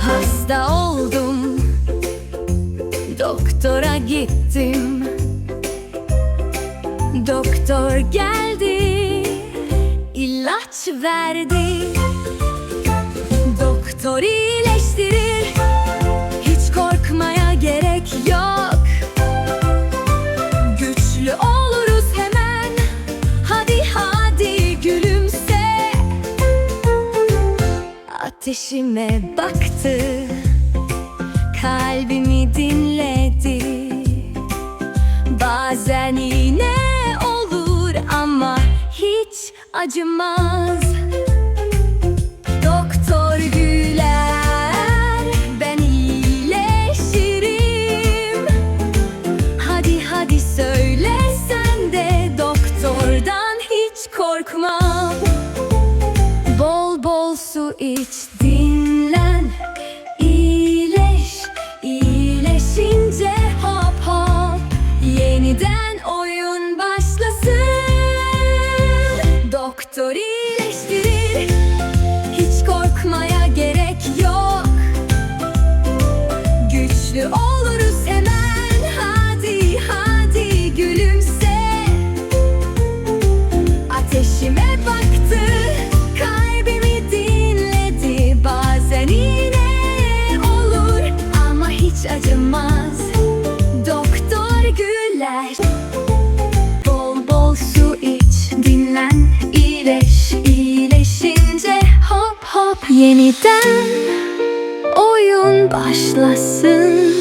Hasta oldum. Doktora gittim. Doktor geldi. İlaç verdi. Doktor iyileştirir Ateşime baktı Kalbimi dinledi. Bazen yine olur ama hiç acımaz. Doktor güler ben iyileşirim. Hadi hadi söyle sen de doktordan hiç su iç dinlen iyileş. İyileşince hop hop yeniden oyun başlasın. Doktor iyileştirir hiç korkmaya gerek yok. Güçlü oluruz güler Bol bol su iç, dinlen, iyileş. İyileşince hop hop yeniden oyun başlasın